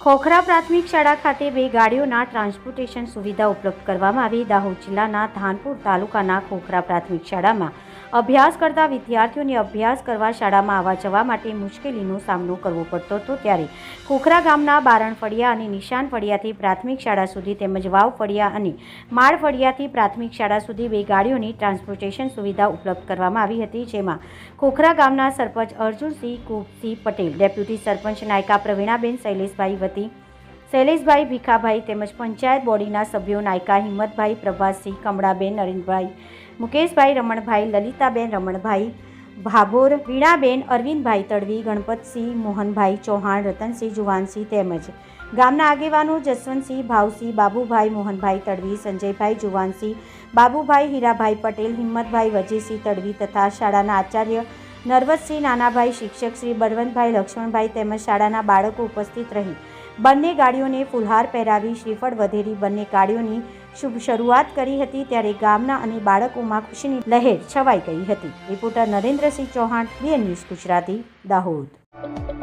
ખોખરા પ્રાથમિક શાળા ખાતે બે ગાડીઓના ટ્રાન્સપોર્ટેશન સુવિધા ઉપલબ્ધ કરવામાં આવી. દાહોદ જિલ્લાના ધાનપુર તાલુકાના ખોખરા પ્રાથમિક શાળામાં અભ્યાસ કરતા વિદ્યાર્થીઓને અભ્યાસ કરવા શાળામાં આવવા જવા માટે મુશ્કેલીનો સામનો કરવો પડતો હતો ત્યારે ખોખરા ગામના બારણ ફળિયા અને નિશાન ફળિયાથી પ્રાથમિક શાળા સુધી તેમજ વાવ ફળિયા અને માળ ફળિયાથી પ્રાથમિક શાળા સુધી બે ગાડીઓની ટ્રાન્સપોર્ટેશન સુવિધા ઉપલબ્ધ કરવામાં આવી હતી, જેમાં ખોખરા ગામના સરપંચ અર્જુનસિંહ કુપસિંહ પટેલ, ડેપ્યુટી સરપંચ નાયકા પ્રવીણાબેન, શૈલેષભાઈ વતી, શૈલેષભાઈ ભીખાભાઈ તેમજ પંચાયત બોડીના સભ્યો નાયકા હિંમતભાઈ પ્રભાસસિંહ કમળાબેન નરેન્દ્રભાઈ મુકેશભાઈ, રમણભાઈ, લલિતાબેન, રમણભાઈ, ભાભોર, વીણાબેન, અરવિંદભાઈ તડવી, ગણપતસિંહ, મોહનભાઈ ચૌહાણ, રતનસિંહ જુવાનસિંહ તેમજ ગામના આગેવાનો જસવંતસિંહ, ભાવસિંહ, બાબુભાઈ, મોહનભાઈ તડવી, સંજયભાઈ જુવાનસિંહ, બાબુભાઈ હીરાભાઈ પટેલ, હિંમતભાઈ વજીસિંહ તડવી તથા શાળાના આચાર્ય નરવતસિંહ નાનાભાઈ શિક્ષક શ્રી બળવંતભાઈ લક્ષ્મણભાઈ તેમજ શાળાના બાળકો ઉપસ્થિત રહી બંને ગાડીઓને ફુલહાર પહેરાવી શ્રીફળ વધેરી બંને ગાડીઓની શુભ શરૂઆત કરી હતી ત્યારે ગામના અને બાળકોમાં ખુશીની લહેર છવાઈ ગઈ હતી. Reporter Narendrasinh Chauhan BN news Gujarati, Dahod.